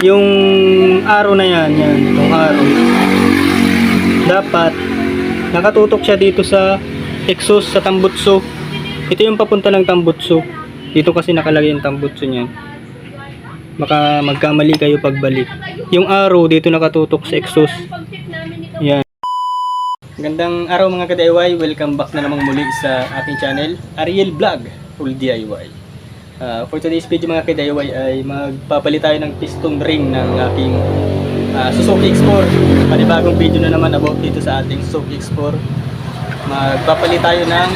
yung araw na yan, yan, itong araw, dapat nakatutok siya dito sa exhaust sa tambutso. Ito yung papunta ng tambutso. Dito kasi nakalagay yung tambutso niyan. Baka magkamali kayo pagbalik. Yung arrow dito nakatutok sa exhaust. Yan. Gandang araw mga ka-DIY. Welcome back na namang muli sa ating channel, Ariel Vlog, Full DIY. Uh, for today's video mga ka-DIY ay magpapalit tayo ng piston ring ng aking uh, Suzuki X4. Panibagong video na naman about dito sa ating Suzuki X4. Magpapalit tayo ng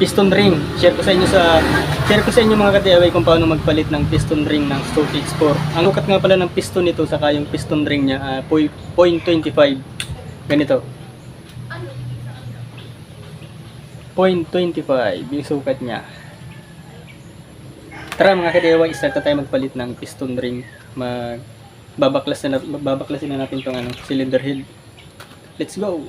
piston ring. Share ko sa inyo sa share ko sa inyo mga ka-DIY kung paano magpalit ng piston ring ng Suzuki X4. Ang ukat nga pala ng piston nito saka yung piston ring niya uh, 0.25 ganito. 0.25 yung sukat niya. Tara mga ka-DIY, start na tayo magpalit ng piston ring. Mag babaklasin na babaklasin na natin tong ano, cylinder head. Let's go.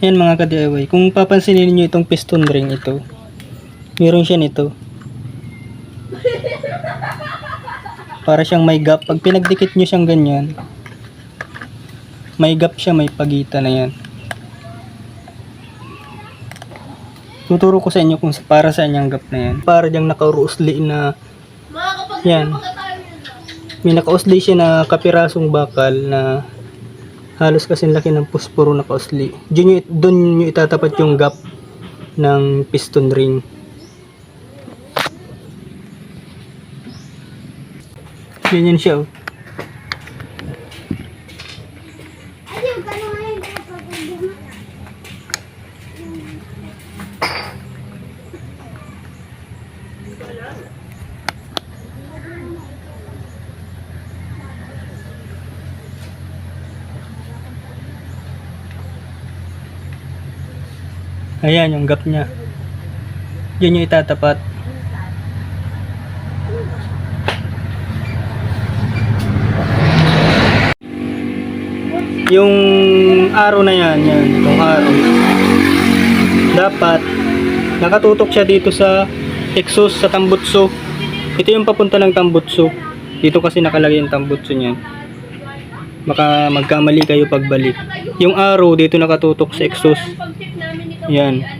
Yan mga ka-DIY. Kung papansinin niyo itong piston ring ito, meron siya nito. Para siyang may gap. Pag pinagdikit niyo siyang ganyan, may gap siya, may pagitan na yan. Tuturo ko sa inyo kung para saan yung gap na yan. Para diyang nakaurusli na yan. May nakausli siya na kapirasong bakal na halos kasing laki ng pusporo na kausli. Doon nyo, doon nyo itatapat yung gap ng piston ring. Ganyan siya oh. Ayan yung gap niya. Yun yung itatapat. Yung araw na yan, yan, itong araw. Dapat nakatutok siya dito sa exhaust sa tambutso. Ito yung papunta ng tambutso. Dito kasi nakalagay yung tambutso niyan. Baka magkamali kayo pagbalik. Yung arrow dito nakatutok sa exhaust. Yan.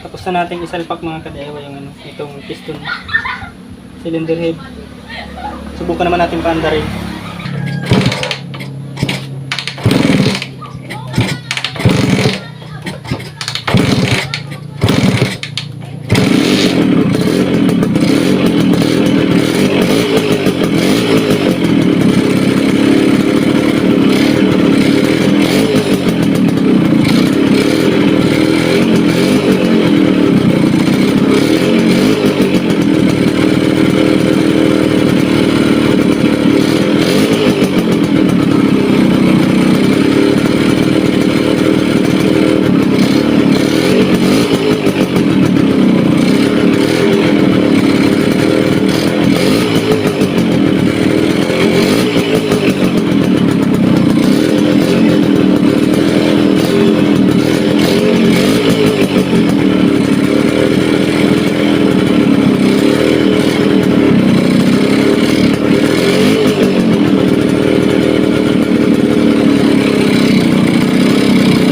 Tapos na natin isalpak mga kadewa yung ano, itong piston cylinder head. Subukan naman natin paandarin.